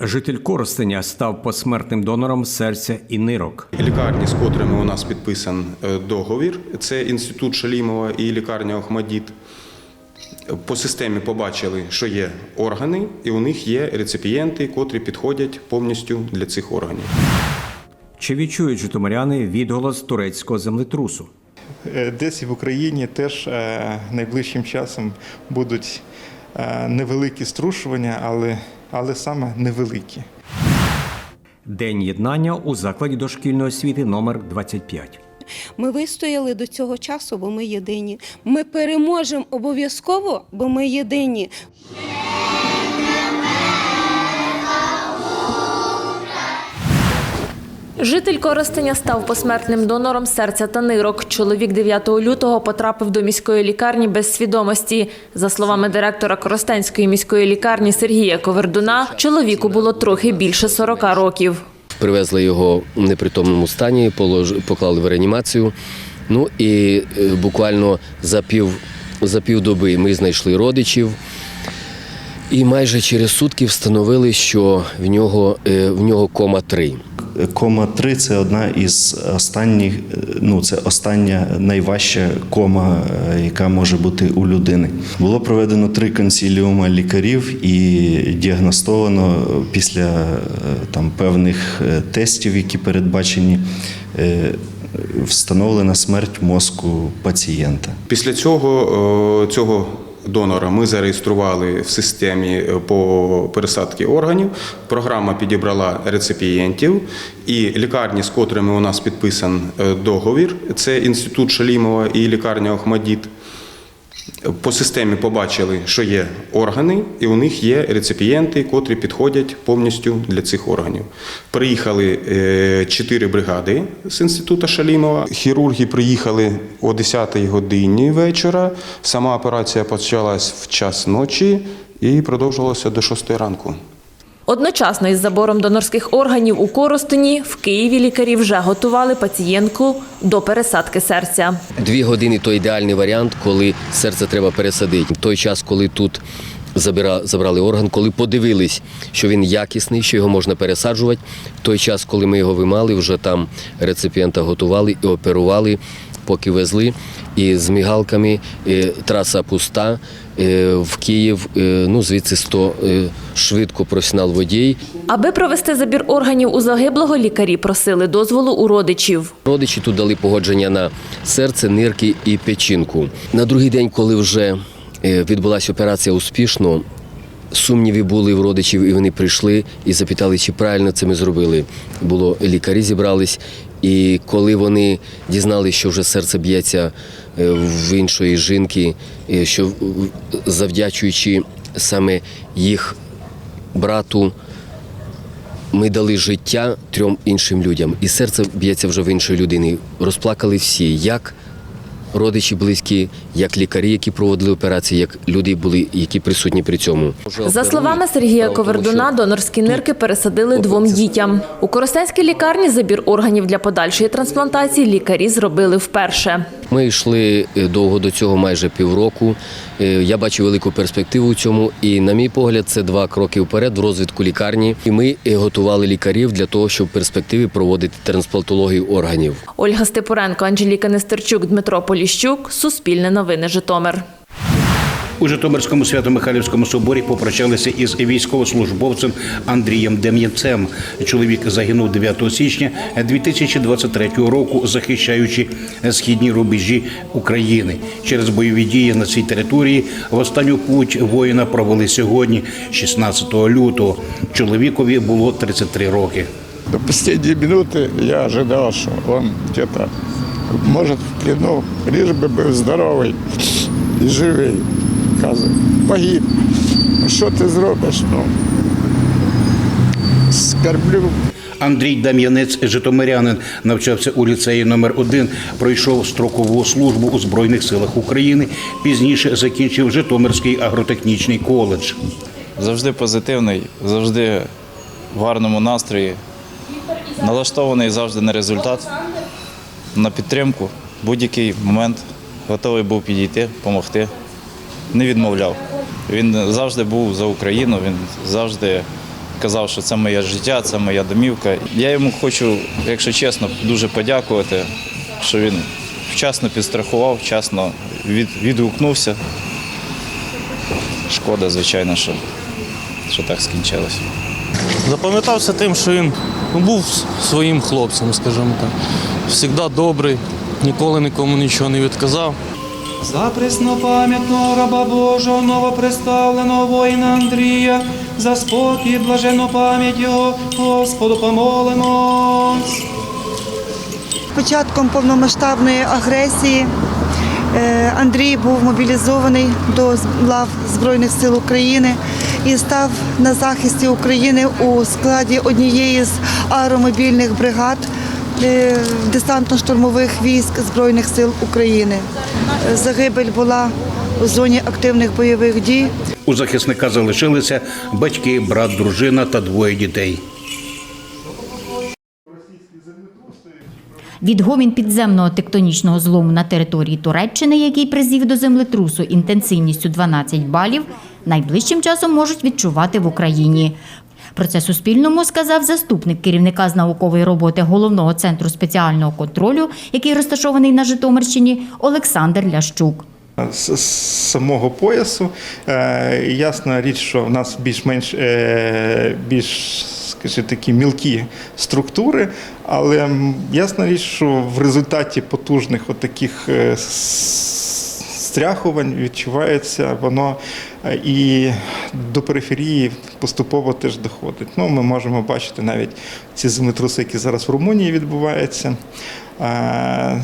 Житель Коростеня став посмертним донором серця і нирок. Лікарні, з котрими у нас підписан е, договір, це інститут Шалімова і лікарня Охмадіт. По системі побачили, що є органи, і у них є реципієнти, котрі підходять повністю для цих органів. Чи відчують житомиряни відголос турецького землетрусу? Е, Десь і в Україні теж е, найближчим часом будуть невеликі струшування, але, але саме невеликі. День єднання у закладі дошкільної освіти номер 25. Ми вистояли до цього часу, бо ми єдині. Ми переможемо обов'язково, бо ми єдині. Житель Коростеня став посмертним донором серця та нирок. Чоловік 9 лютого потрапив до міської лікарні без свідомості. За словами директора Коростенської міської лікарні Сергія Ковердуна, чоловіку було трохи більше 40 років. Привезли його в непритомному стані, поклали в реанімацію. Ну і е, буквально за пів, за півдоби ми знайшли родичів. І майже через сутки встановили, що в нього, е, в нього кома 3. Кома 3 це одна із останніх, е, ну це остання найважча кома, е, яка може бути у людини. Було проведено три консіліуми лікарів і діагностовано після е, там певних тестів, які передбачені, встановлена смерть мозку пацієнта. Після цього цього донора ми зареєстрували в системі е, по пересадці органів. Програма підібрала реципієнтів і лікарні, з котрими у нас підписан е, договір, це інститут Шалімова і лікарня Охмадіт. По системі побачили, що є органи, і у них є реципієнти, котрі підходять повністю для цих органів. Приїхали е, чотири бригади з інституту Шалімова. Хірурги приїхали о 10 годині вечора. Сама операція почалась в час ночі і продовжувалася до 6 ранку. Одночасно із забором донорських органів у Коростені в Києві лікарі вже готували пацієнтку до пересадки серця. Дві години то ідеальний варіант, коли серце треба пересадити. Той час, коли тут забрали орган, коли подивились, що він якісний, що його можна пересаджувати. В той час, коли ми його вимали, вже там реципієнта готували і оперували, поки везли. І з мігалками е, траса пуста. Е, В Київ, е, ну звідси 100 е, швидко професіонал водій. Аби провести забір органів у загиблого, лікарі просили дозволу у родичів. Родичі тут дали погодження на серце, нирки і печінку. На другий день, коли вже відбулася операція успішно, сумніви були в родичів, і вони прийшли і запитали, чи правильно це ми зробили. Було лікарі зібрались, і коли вони дізналися, що вже серце б'ється е, в іншої жінки, е, що завдячуючи саме їх брату. Ми дали життя трьом іншим людям, і серце б'ється вже в іншої людини. Розплакали всі, як родичі близькі, як лікарі, які проводили операції, як люди були, які присутні при цьому. За словами Сергія Ковердуна, донорські нирки пересадили двом дітям. У Коростенській лікарні забір органів для подальшої трансплантації лікарі зробили вперше. Ми йшли е, довго до цього, майже півроку. Е, Я бачу велику перспективу в цьому, і, на мій погляд, це два кроки вперед в розвитку лікарні. І ми е, готували лікарів для того, щоб в перспективі проводити трансплантологію органів. Ольга Степуренко, Анжеліка Нестерчук, Дмитро Поліщук. Суспільне новини Житомир. У Житомирському Свято-Михайлівському соборі попрощалися із військовослужбовцем Андрієм Дем'янцем. Чоловік загинув 9 січня 2023 року, захищаючи східні рубежі України. Через бойові дії на цій території в останню путь воїна провели сьогодні, 16 лютого. Чоловікові було 33 роки. До последней минуты я ожидал, что он где-то, может, в плену, лишь бы был здоровый и живий. Каже, погиб. Ну, Що ти зробиш? Ну, скорблю. Андрій Дам'янець, житомирянин, навчався у ліцеї номер 1 пройшов строкову службу у Збройних силах України. Пізніше закінчив Житомирський агротехнічний коледж. завжди позитивний, завжди в гарному настрої, налаштований завжди на результат, на підтримку. Будь-який момент готовий був підійти, допомогти, не відмовляв. Він завжди був за Україну, він завжди казав, що це моє життя, це моя домівка. Я йому хочу, якщо чесно, дуже подякувати, що він вчасно підстрахував, вчасно від, відгукнувся. Шкода, звичайно, що, що так скінчилося. Запам'ятався тим, що він ну, був своїм хлопцем, скажімо так. Всегда добрий, ніколи нікому нічого не відказав. За преснопам'ятного раба Божого, новоприставленого воїна Андрія, за спокій, блажену пам'ять його, Господу помолимось. початком повномасштабної агресії е, Андрій був мобілізований до лав Збройних сил України і став на захисті України у складі однієї з аеромобільних бригад е, десантно-штурмових військ Збройних сил України. Загибель була у зоні активних бойових дій. У захисника залишилися батьки, брат, дружина та двоє дітей. Відгомін підземного тектонічного злому на території Туреччини, який призвів до землетрусу інтенсивністю 12 балів, найближчим часом можуть відчувати в Україні. Про це Суспільному сказав заступник керівника з наукової роботи головного центру спеціального контролю, який розташований на Житомирщині, Олександр Лящук. з самого поясу. Е, Ясна річ, що в нас більш-менш е, більш скажімо, такі мілкі структури, але ясна річ, що в результаті потужних отаких е, стряхувань відчувається воно е, і до периферії поступово теж доходить. Ну, ми можемо бачити навіть ці землетруси, які зараз в Румунії відбуваються. Е,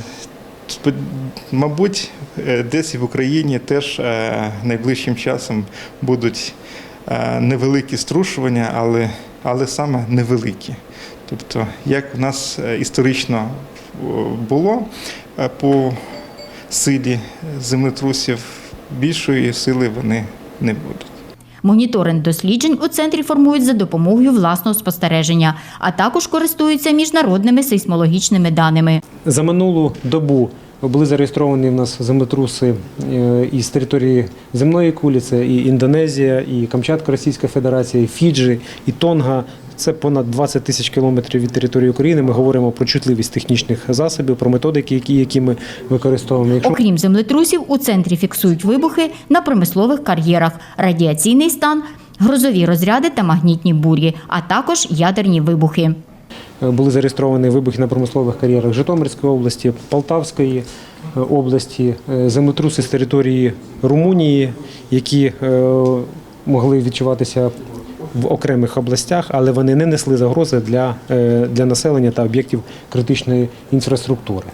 Мабуть, е, десь в Україні теж найближчим часом будуть невеликі струшування, але, але саме невеликі. Тобто, як в нас історично було по силі землетрусів, більшої сили вони не будуть. Моніторинг досліджень у центрі формують за допомогою власного спостереження, а також користуються міжнародними сейсмологічними даними. За минулу добу були зареєстровані в нас землетруси е, із території земної кулі, це і Індонезія, і Камчатка Російська Федерація, і Фіджі, і Тонга. Це понад 20 тисяч кілометрів від території України. Ми говоримо про чутливість технічних засобів, про методики, які, які ми використовуємо. Якщо Окрім землетрусів, у центрі фіксують вибухи на промислових кар'єрах, радіаційний стан, грозові розряди та магнітні бурі, а також ядерні вибухи. Е, були зареєстровані вибухи на промислових кар'єрах Житомирської області, Полтавської е, області, е, землетруси з території Румунії, які могли відчуватися в окремих областях, але вони не несли загрози для, е, для населення та об'єктів критичної інфраструктури.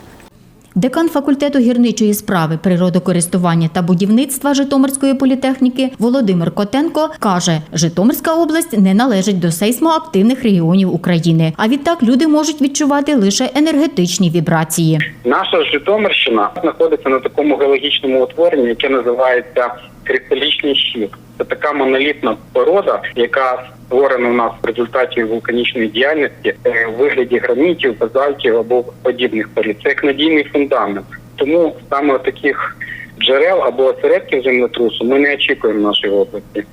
Декан факультету гірничої справи, природокористування та будівництва Житомирської політехніки Володимир Котенко каже, Житомирська область не належить до сейсмоактивних регіонів України. А відтак люди можуть відчувати лише енергетичні вібрації. Наша Житомирщина знаходиться на такому геологічному утворенні, яке називається кристалічний щит. Це така монолітна порода, яка створена у нас в результаті вулканічної діяльності е, в вигляді гранітів, базальтів або подібних порід. Це як надійний фундамент. Тому саме таких джерел або осередків землетрусу ми не очікуємо в нашій області.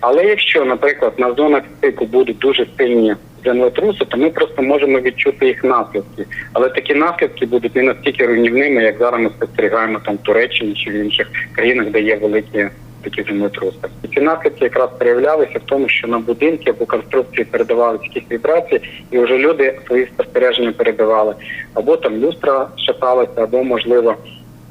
Але якщо, наприклад, на зонах стику будуть дуже сильні землетруси, то ми просто можемо відчути їх наслідки. Але такі наслідки будуть не настільки руйнівними, як зараз ми спостерігаємо там в Туреччині чи в інших країнах, де є великі такі землетруси. І ці наслідки якраз проявлялися в тому, що на будинки або конструкції передавалися якісь вібрації, і вже люди свої спостереження передавали. Або там люстра шаталася, або можливо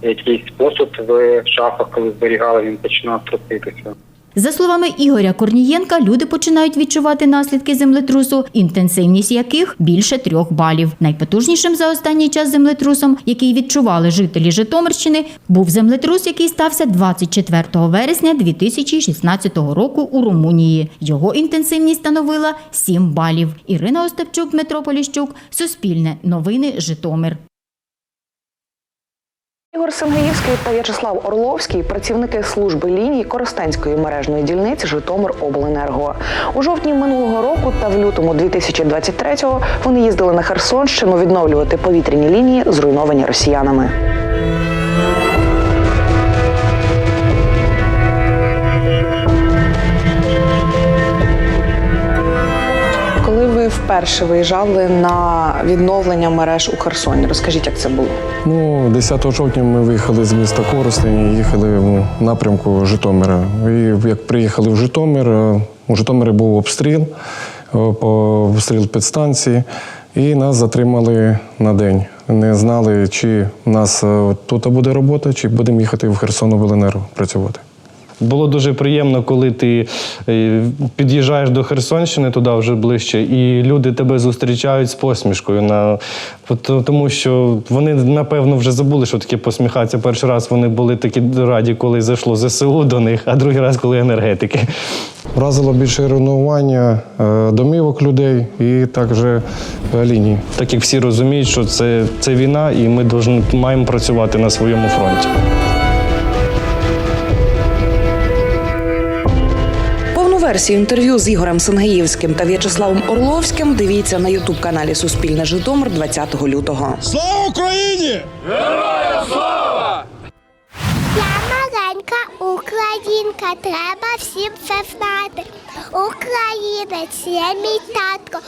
якийсь посуд в шафах, коли зберігали, він починав труситися. За словами Ігоря Корнієнка, люди починають відчувати наслідки землетрусу, інтенсивність яких більше трьох балів. Найпотужнішим за останній час землетрусом, який відчували жителі Житомирщини, був землетрус, який стався 24 вересня 2016 року у Румунії. Його інтенсивність становила 7 балів. Ірина Остапчук, Дмитро Поліщук, Суспільне, Новини, Житомир. Ігор Сенгеївський та В'ячеслав Орловський працівники служби ліній Коростенської мережної дільниці Житомир Обленерго. У жовтні минулого року та в лютому 2023-го вони їздили на Херсонщину відновлювати повітряні лінії, зруйновані росіянами. Вперше виїжджали на відновлення мереж у Херсоні? Розкажіть, як це було? Ну, 10 жовтня ми виїхали з міста Коростень і їхали в напрямку Житомира. І як приїхали в Житомир, е, у Житомирі був обстріл, е, обстріл підстанції, і нас затримали на день. Не знали, чи в нас е, тут буде робота, чи будемо їхати в Херсон Обленерго працювати. Було дуже приємно, коли ти е, під'їжджаєш до Херсонщини туди вже ближче, і люди тебе зустрічають з посмішкою. На, тому що вони, напевно, вже забули, що таке посміхатися. Перший раз вони були такі раді, коли зайшло ЗСУ до них, а другий раз, коли енергетики. Вразило більше руйнування е, домівок людей і також е, лінії. Так як всі розуміють, що це, це війна, і ми маємо працювати на своєму фронті. Версію інтерв'ю з Ігорем Сенгеївським та В'ячеславом Орловським дивіться на ютуб каналі Суспільне Житомир 20 лютого. Слава Україні! Я маленька українка, треба всім це знати. Українець є мій татко,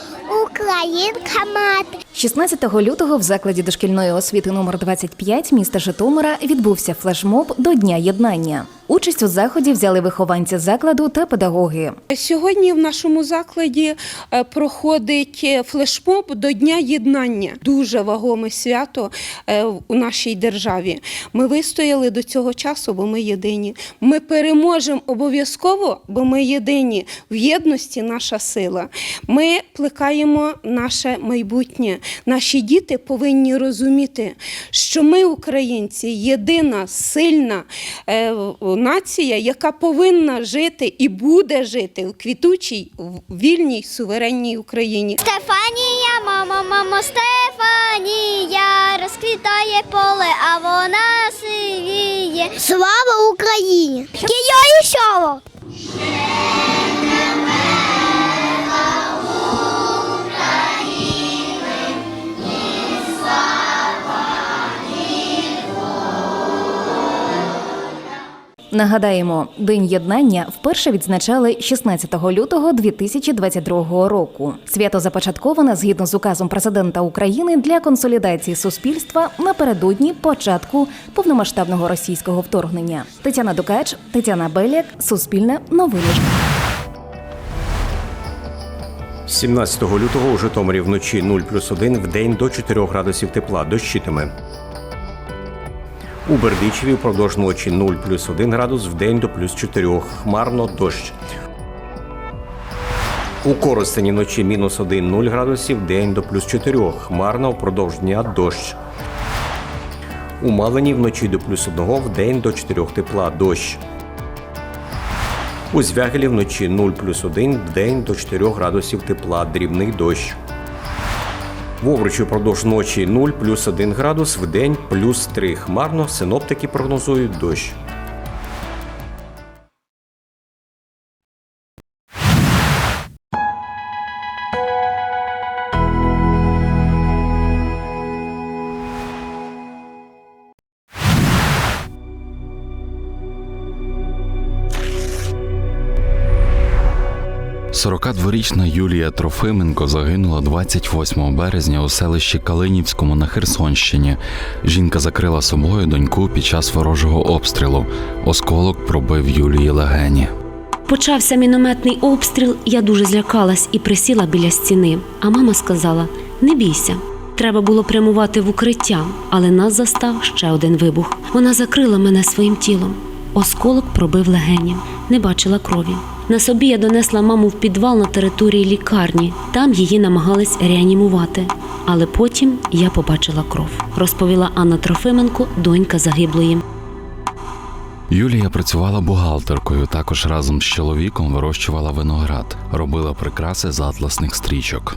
українка мати. 16 лютого в закладі дошкільної освіти номер 25 міста Житомира відбувся флешмоб до Дня єднання. Участь у заході взяли вихованці закладу та педагоги. Сьогодні в нашому закладі е, проходить е, флешмоб до Дня єднання. Дуже вагоме свято е, у нашій державі. Ми вистояли до цього часу, бо ми єдині. Ми переможемо обов'язково, бо ми єдині. В єдності наша сила. Ми плекаємо наше майбутнє. Наші діти повинні розуміти, що ми, українці, єдина сильна е, нація, яка повинна жити і буде жити у квітучій, вільній, суверенній Україні. Стефанія, мамо, мамо, Стефанія, розквітає поле, а вона сивіє. Слава Україні! Кія і шово! Нагадаємо, День єднання вперше відзначали 16 лютого 2022 року. Свято започатковане згідно з указом президента України для консолідації суспільства напередодні початку повномасштабного російського вторгнення. Тетяна Дукач, Тетяна Беляк, Суспільне новини. 17 лютого у Житомирі вночі 0 плюс 1, в день до 4 градусів тепла, дощитиме. У Бердичеві впродовж ночі 0 плюс 1 градус, в день до плюс 4, хмарно дощ. У Коростені вночі мінус 1 0 градусів, день до плюс 4, хмарно впродовж дня дощ. У Малині вночі до плюс 1, в день до 4 тепла, дощ. У Звягелі вночі 0 плюс 1, в день до 4 градусів тепла, дрібний дощ. В Овручі впродовж ночі 0 плюс 1 градус, в день плюс 3 хмарно, синоптики прогнозують дощ. – 42-річна Юлія Трофименко загинула 28 березня у селищі Калинівському на Херсонщині. Жінка закрила собою доньку під час ворожого обстрілу. Осколок пробив Юлії легені. Почався мінометний обстріл, я дуже злякалась і присіла біля стіни. А мама сказала: не бійся. Треба було прямувати в укриття, але нас застав ще один вибух. Вона закрила мене своїм тілом. Осколок пробив легені, не бачила крові. На собі я донесла маму в підвал на території лікарні. Там її намагались реанімувати. Але потім я побачила кров, розповіла Анна Трофименко, донька загиблої. Юлія працювала бухгалтеркою. Також разом з чоловіком вирощувала виноград, робила прикраси з атласних стрічок.